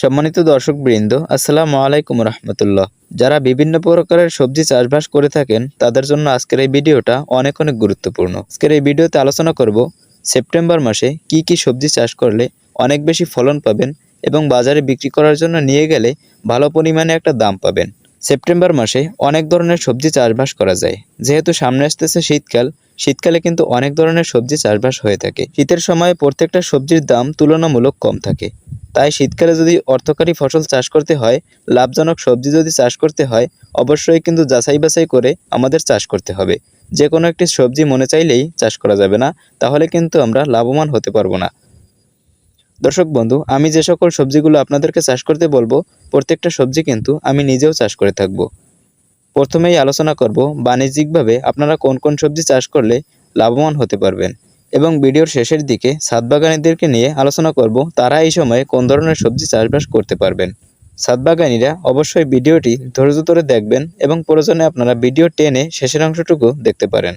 সম্মানিত দর্শক বৃন্দ আসসালামু আলাইকুম রহমতুল্লাহ। যারা বিভিন্ন প্রকারের সবজি চাষবাস করে থাকেন, তাদের জন্য আজকের এই ভিডিওটা অনেক অনেক গুরুত্বপূর্ণ। আজকের এই ভিডিওতে আলোচনা করব, সেপ্টেম্বর মাসে কি কি সবজি চাষ করলে অনেক বেশি ফলন পাবেন এবং বাজারে বিক্রি করার জন্য নিয়ে গেলে ভালো পরিমাণে একটা দাম পাবেন। সেপ্টেম্বর মাসে অনেক ধরনের সবজি চাষবাস করা যায়। যেহেতু সামনে আসতেছে শীতকাল শীতকালে কিন্তু অনেক ধরনের সবজি চাষবাস হয়ে থাকে। শীতের সময় প্রত্যেকটা সবজির দাম তুলনামূলক কম থাকে। তাই শীতকালে যদি অর্থকারী ফসল চাষ করতে হয়, লাভজনক সবজি যদি চাষ করতে হয়, অবশ্যই কিন্তু যাচাই বাছাই করে আমাদের চাষ করতে হবে। যে কোনো একটি সবজি মনে চাইলেই চাষ করা যাবে না, তাহলে কিন্তু আমরা লাভবান হতে পারব না। দর্শক বন্ধু, আমি যে সকল সবজিগুলো আপনাদেরকে চাষ করতে বলব, প্রত্যেকটা সবজি কিন্তু আমি নিজেও চাষ করে থাকব। প্রথমেই আলোচনা করব বাণিজ্যিকভাবে আপনারা কোন কোন সবজি চাষ করলে লাভবান হতে পারবেন এবং ভিডিওর শেষের দিকে সাতবাগানীদেরকে নিয়ে আলোচনা করব তারা এই সময়ে কোন ধরনের সবজি চাষবাস করতে পারবেন। সাতবাগানীরা অবশ্যই ভিডিওটি ধৈর্য ধরে দেখবেন এবং প্রয়োজনে আপনারা ভিডিও টেনে শেষের অংশটুকু দেখতে পারেন।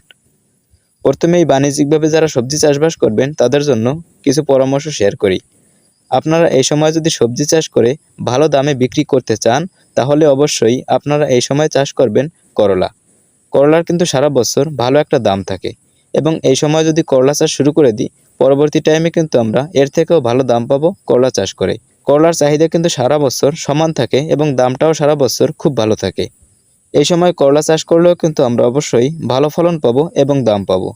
প্রথমেই বাণিজ্যিকভাবে যারা সবজি চাষবাস করবেন তাদের জন্য কিছু পরামর্শ শেয়ার করি। আপনারা এই সময় যদি সবজি চাষ করে ভালো দামে বিক্রি করতে চান তাহলে অবশ্যই আপনারা এই সময় চাষ করবেন করলা। করলার কিন্তু সারা বছর ভালো একটা দাম থাকে এবং এই সময় যদি করলা চাষ শুরু করে দিই, পরবর্তী টাইমে কিন্তু আমরা এর থেকেও ভালো দাম পাবো করলা চাষ করে। করলার চাহিদা কিন্তু সারা বছর সমান থাকে এবং দামটাও সারা বছর খুব ভালো থাকে। এই সময় করলা চাষ করলেও কিন্তু আমরা অবশ্যই ভালো ফলন পাবো এবং দাম পাবো।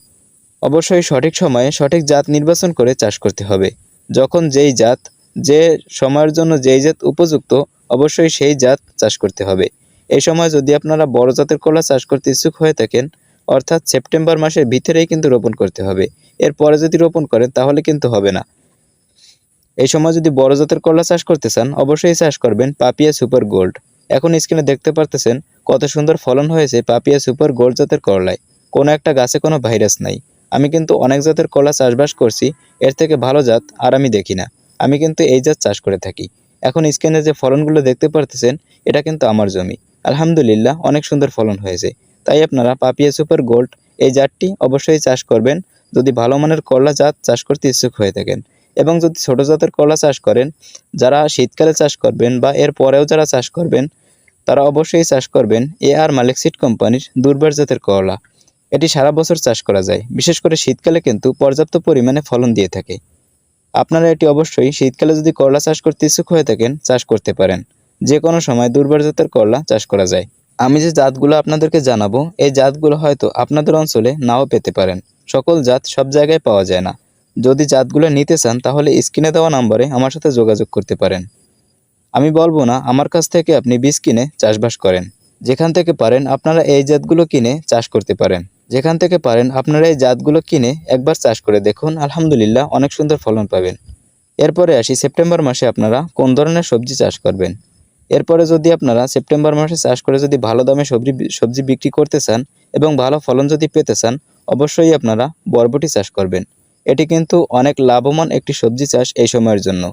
অবশ্যই সঠিক সময়ে সঠিক জাত নির্বাচন করে চাষ করতে হবে। যখন যেই জাত, যে সময়ের জন্য যেই জাত উপযুক্ত অবশ্যই সেই জাত চাষ করতে হবে। এই সময় যদি আপনারা বড় জাতের কলা চাষ করতে ইচ্ছুক হয়ে থাকেন, অর্থাৎ সেপ্টেম্বর মাসের ভিতরেই কিন্তু রোপণ করতে হবে। এরপরে যদি রোপণ করেন, তাহলে কিন্তু হবে না। এই সময় যদি বড় জাতের করলা চাষ করতে চান, অবশ্যই চাষ করবেন পাপিয়া সুপার গোল্ড। এখন স্ক্রিনে দেখতে পারতেছেন কত সুন্দর ফলন হয়েছে পাপিয়া সুপার গোল্ড জাতের করলায়। কোনো একটা গাছে কোনো ভাইরাস নাই। আমি কিন্তু অনেক জাতের কলা চাষবাস করছি, এর থেকে ভালো জাত আর আমি দেখি না। আমি কিন্তু এই জাত চাষ করে থাকি। এখন স্ক্রিনে যে ফলনগুলো দেখতে পারতেছেন, এটা কিন্তু আমার জমি। আলহামদুলিল্লাহ, অনেক সুন্দর ফলন হয়েছে। তাই আপনারা পাপিয়া সুপার গোল্ড এই জাতটি অবশ্যই চাষ করবেন। যদি ভালো মানের করলা জাত চাষ করতে ইচ্ছুক হয়ে থাকেন এবং যদি ছোট জাতের করলা চাষ করেন, যারা শীতকালে চাষ করবেন বা এর পরেও যারা চাষ করবেন, তারা অবশ্যই চাষ করবেন এ আর মালিক সিড কোম্পানির দুর্বার জাতের করলা এটি সারা বছর চাষ করা যায়। বিশেষ করে শীতকালে কিন্তু পর্যাপ্ত পরিমাণে ফলন দিয়ে থাকে। আপনারা এটি অবশ্যই শীতকালে যদি করলা চাষ করতে ইচ্ছুক হয়ে থাকেন, চাষ করতে পারেন। যে কোনো সময় দুর্বার জাতের করলা চাষ করা যায়। আমি যে জাতগুলো আপনাদেরকে জানাব, এই জাতগুলো হয়তো আপনাদের অঞ্চলে নাও পেতে পারেন। সকল জাত সব জায়গায় পাওয়া যায় না। যদি জাতগুলো নিতে চান, তাহলে স্ক্রিনে দেওয়া নম্বরে আমার সাথে যোগাযোগ করতে পারেন। আমি বলব না, আমার কাছ থেকে আপনি বীজ কিনে চাষবাস করেন। যেখান থেকে পারেন, আপনারা এই জাতগুলো কিনে চাষ করতে পারেন। যেখান থেকে পারেন আপনারা এই জাতগুলো কিনে একবার চাষ করে দেখুন, আলহামদুলিল্লাহ অনেক সুন্দর ফলন পাবেন। এরপরে আসি, সেপ্টেম্বর মাসে আপনারা কোন ধরনের সবজি চাষ করবেন? এরপরে যদি আপনারা সেপ্টেম্বর মাসে চাষ করে যদি ভালো দামে সবজি সবজি বিক্রি করতে চান এবং ভালো ফলন যদি পেতে চান, অবশ্যই আপনারা বরবটি চাষ করবেন। এটি কিন্তু অনেক লাভবান একটি সবজি চাষ এই সময়ের জন্য।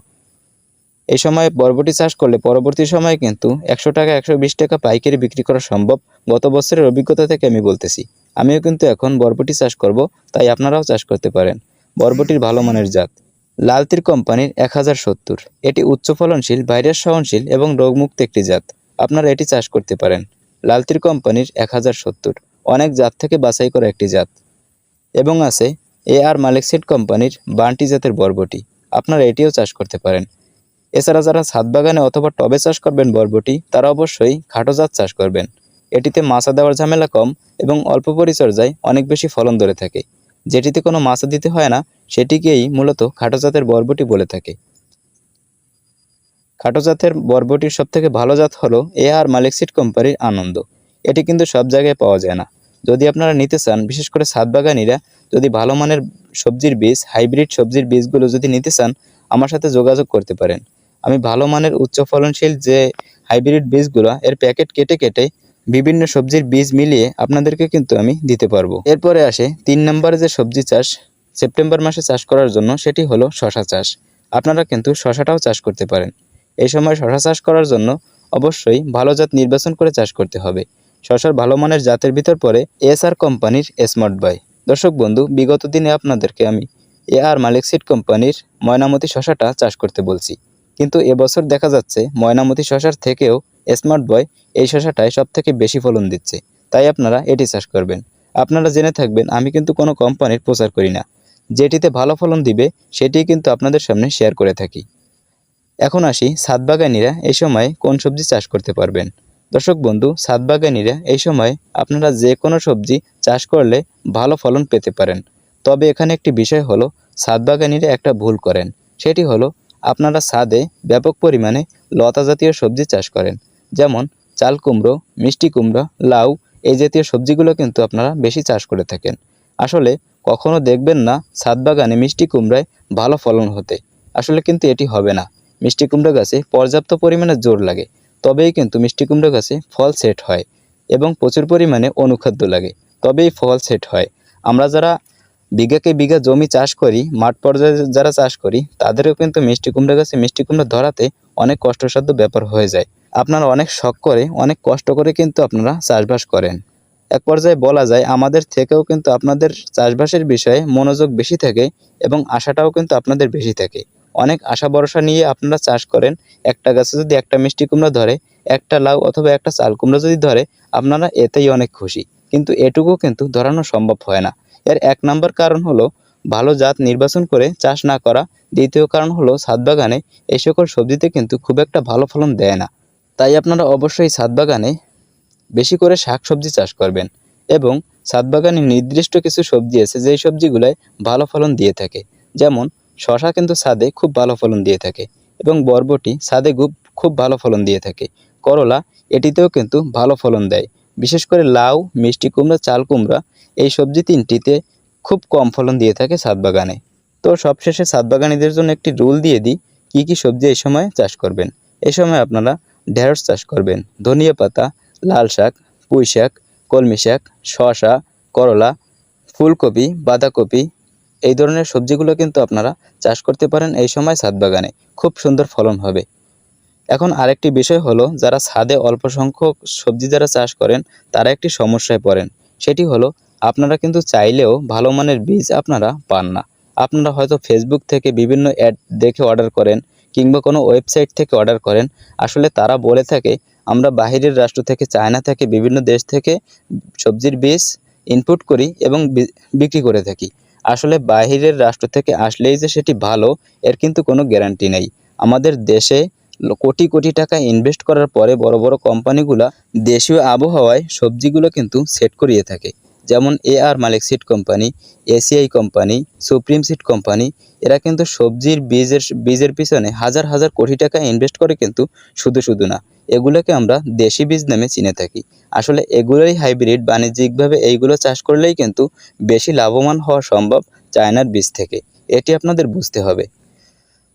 এই সময় বরবটি চাষ করলে পরবর্তী সময়ে কিন্তু একশো টাকা, একশো বিশ টাকা পাইকারি বিক্রি করা সম্ভব। গত বছরের অভিজ্ঞতা থেকে আমি বলতেছি। আমিও কিন্তু এখন বরবটি চাষ করব, তাই আপনারাও চাষ করতে পারেন। বরবটির ভালো মানের জাত, লালতির কোম্পানির এক হাজার সত্তর। এটি উচ্চ ফলনশীল ভাইরাস সহনশীল এবং রোগমুক্ত একটি জাত। আপনারা এটি চাষ করতে পারেন। লালতির কোম্পানির এক হাজার সত্তর। অনেক জাত থেকে বাছাই করা একটি জাত। এবং আছে এ আর মালিকসিট কোম্পানির বান্টি জাতের বরবটি। আপনারা এটিও চাষ করতে পারেন। এছাড়া যারা ছাদ বাগানে অথবা টবে চাষ করবেন বরবটি, তারা অবশ্যই খাটো জাত চাষ করবেন। এটিতে মাছা দেওয়ার ঝামেলা কম এবং অল্প পরিচর্যায় অনেক বেশি ফলন ধরে থাকে। যেটিতে কোনো মাছা দিতে হয় না, সেটিকেই মূলত খাটো জাতের বরবটি বলে থাকে। খাটো জাতের বরবটির সবথেকে ভালো জাত হলো এ আর মালিক সিড কোম্পানির আনন্দ। এটি কিন্তু সব জায়গায় পাওয়া যায় না। যদি আপনারা নিতে চান, বিশেষ করে বাগানিরা যদি ভালো মানের সবজির বীজ, হাইব্রিড সবজির বীজগুলো যদি নিতে চান, আমার সাথে যোগাযোগ করতে পারেন। আমি ভালো মানের উচ্চ ফলনশীল যে হাইব্রিড বীজগুলো এর প্যাকেট কেটে কেটে বিভিন্ন সবজির বীজ মিলিয়ে আপনাদেরকে কিন্তু আমি দিতে পারব। এরপরে আসে তিন নম্বরে যে সবজি চাষ, সেপ্টেম্বর মাসে চাষ করার জন্য সেটি হলো শশা চাষ। আপনারা কিন্তু শশাটাও চাষ করতে পারেন। এই সময় শশা চাষ করার জন্য অবশ্যই ভালো জাত নির্বাচন করে চাষ করতে হবে। শশার ভালো মানের জাতের ভিতর পড়ে এসআর কোম্পানির স্মার্ট বাই দর্শক বন্ধু, বিগত দিনে আপনাদেরকে আমি এ আর মালিক সিড কোম্পানির ময়নামতি শশাটা চাষ করতে বলছি। কিন্তু এবছর দেখা যাচ্ছে ময়নামতি শশার থেকেও স্মার্ট বয় এই সব থেকে বেশি ফলন দিচ্ছে। তাই আপনারা এটি চাষ করবেন। আপনারা জেনে থাকবেন, আমি কিন্তু কোনো কোম্পানির প্রচার করি না। যেটিতে ভালো ফলন দিবে সেটি কিন্তু আপনাদের সামনে শেয়ার করে থাকি। এখন আসি ছাদ বাগানিরা এই সময় কোন সবজি চাষ করতে পারবেন। দর্শক বন্ধু ছাদ বাগানিরা এই সময় আপনারা যে কোনো সবজি চাষ করলে ভালো ফলন পেতে পারেন। তবে এখানে একটি বিষয় হলো ছাদ বাগানিরা একটা ভুল করেন। সেটি হলো, আপনারা ছাদে ব্যাপক পরিমাণে লতা জাতীয় সবজি চাষ করেন। যেমন চাল কুমড়ো, মিষ্টি কুমড়ো, লাউ এই জাতীয় সবজিগুলো কিন্তু আপনারা বেশি চাষ করে থাকেন। আসলে কখনো দেখবেন না ছাদ বাগানে মিষ্টি কুমড়ায় ভালো ফলন হতে। আসলে কিন্তু এটি হবে না। মিষ্টি কুমড়ো গাছে পর্যাপ্ত পরিমাণে জোর লাগে, তবেই কিন্তু মিষ্টি কুমড়ো গাছে ফল সেট হয় এবং প্রচুর পরিমাণে অনুখাদ্য লাগে, তবেই ফল সেট হয়। আমরা যারা বিঘাকে বিঘা জমি চাষ করি, মাঠ পর্যায়ে যারা চাষ করি, তাদেরও কিন্তু মিষ্টি কুমড়ো গাছে মিষ্টি কুমড়ো ধরাতে অনেক কষ্টসাধ্য ব্যাপার হয়ে যায়। আপনারা অনেক শখ করে, অনেক কষ্ট করে কিন্তু আপনারা চাষবাস করেন। এক পর্যায়ে বলা যায়, আমাদের থেকেও কিন্তু আপনাদের চাষবাসের বিষয়ে মনোযোগ বেশি থাকে এবং আশাটাও কিন্তু আপনাদের বেশি থাকে। অনেক আশা ভরসা নিয়ে আপনারা চাষ করেন। একটা গাছে যদি একটা মিষ্টি কুমড়ো ধরে, একটা লাউ অথবা একটা চাল কুমড়ো যদি ধরে, আপনারা এতেই অনেক খুশি। কিন্তু এটুকু কিন্তু ধরানো সম্ভব হয় না। এর এক নম্বর কারণ হলো, ভালো জাত নির্বাচন করে চাষ না করা। দ্বিতীয় কারণ হলো, ছাদ বাগানে এই সকল সবজিতে কিন্তু খুব একটা ভালো ফলন দেয় না। তাই আপনারা অবশ্যই ছাদ বাগানে বেশি করে শাক সবজি চাষ করবেন এবং ছাদ বাগানে নির্দিষ্ট কিছু সবজি আছে যেই সবজিগুলোয় ভালো ফলন দিয়ে থাকে। যেমন শশা কিন্তু ছাদে খুব ভালো ফলন দিয়ে থাকে এবং বরবটি ছাদে খুব খুব ভালো ফলন দিয়ে থাকে। করলা এটিতেও কিন্তু ভালো ফলন দেয়। বিশেষ করে লাউ, মিষ্টি কুমড়া, চাল কুমড়া এই সবজি তিনটিতে খুব কম ফলন দিয়ে থাকে ছাদ বাগানে। তো সবশেষে ছাদ জন্য একটি রুল দিয়ে দিই, কী কী সবজি এই সময় চাষ করবেন? এই সময় আপনারা ঢেঁড়স চাষ করবেন। ধনিয়া পাতা, লাল শাক, পুঁই শাক, কলমি শাক, শসা, করলা, ফুলকপি, বাঁধাকপি, এই ধরনের সবজিগুলো কিন্তু আপনারা চাষ করতে পারেন এই সময় ছাদ বাগানে। খুব সুন্দর ফলন হবে। এখন আরেকটি বিষয় হলো, যারা ছাদে অল্প সংখ্যক সবজি যারা চাষ করেন, তারা একটি সমস্যায় পড়েন। সেটি হলো, আপনারা কিন্তু চাইলেও ভালো মানের বীজ আপনারা পান না। আপনারা হয়তো ফেসবুক থেকে বিভিন্ন অ্যাড দেখে অর্ডার করেন কিংবা কোনো ওয়েবসাইট থেকে অর্ডার করেন। আসলে তারা বলে থাকে, আমরা বাহিরের রাষ্ট্র থেকে, চায়না থেকে, বিভিন্ন দেশ থেকে সবজির বীজ ইনপুট করি এবং বিক্রি করে থাকি। আসলে বাহিরের রাষ্ট্র থেকে আসলেই যে সেটি ভালো, এর কিন্তু কোনো গ্যারান্টি নেই। আমাদের দেশে কোটি কোটি টাকা ইনভেস্ট করার পরে বড় বড় কোম্পানিগুলো দেশীয় আবহাওয়ায় সবজিগুলো কিন্তু সেট করিয়ে থাকে। যেমন A R Malik seed company ACI company supreme seed company এরা কিন্তু সবজির বীজের বীজের পিছনে হাজার হাজার কোটি টাকা ইনভেস্ট করে কিন্তু শুধু শুধু না। এগুলোকে আমরা দেশি বীজ নামে চিনে থাকি। আসলে এগুলোই হাইব্রিড বাণিজ্যিকভাবে এইগুলো চাষ করলেই কিন্তু বেশি লাভবান হওয়া সম্ভব চায়নার বীজ থেকে। এটি আপনাদের বুঝতে হবে।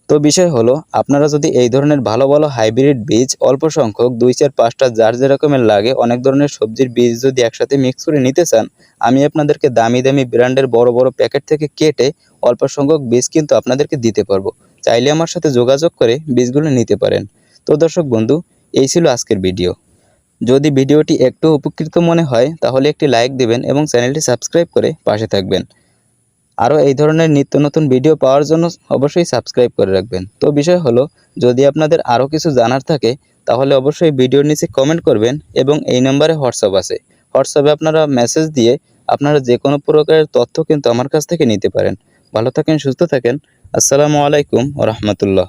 তো বিষয় হলো, আপনারা যদি এই ধরনের ভালো ভালো হাইব্রিড বীজ অল্প সংখ্যক দুই চার পাঁচটা যার যেরকমের লাগে, অনেক ধরনের সবজির বীজ যদি একসাথে মিক্স করে নিতে চান, আমি আপনাদেরকে দামি দামি ব্র্যান্ডের বড় বড় প্যাকেট থেকে কেটে অল্প সংখ্যক বীজ কিন্তু আপনাদেরকে দিতে পারব। চাইলে আমার সাথে যোগাযোগ করে বীজগুলো নিতে পারেন। তো দর্শক বন্ধু, এই ছিল আজকের ভিডিও যদি ভিডিওটি একটু উপকৃত মনে হয়, তাহলে একটি লাইক দেবেন এবং চ্যানেলটি সাবস্ক্রাইব করে পাশে থাকবেন। আরও এই ধরনের নিত্য নতুন ভিডিও পাওয়ার জন্য অবশ্যই সাবস্ক্রাইব করে রাখবেন। তো বিষয় হলো, যদি আপনাদের আরও কিছু জানার থাকে, তাহলে অবশ্যই ভিডিওর নিচে কমেন্ট করবেন এবং এই নম্বরে হোয়াটসঅ্যাপ আছে। হোয়াটসঅ্যাপে আপনারা মেসেজ দিয়ে আপনারা যে কোনো প্রকারের তথ্য কিন্তু আমার কাছ থেকে নিতে পারেন। ভালো থাকেন, সুস্থ থাকেন। আসসালামু আলাইকুম রহমতুল্লাহ।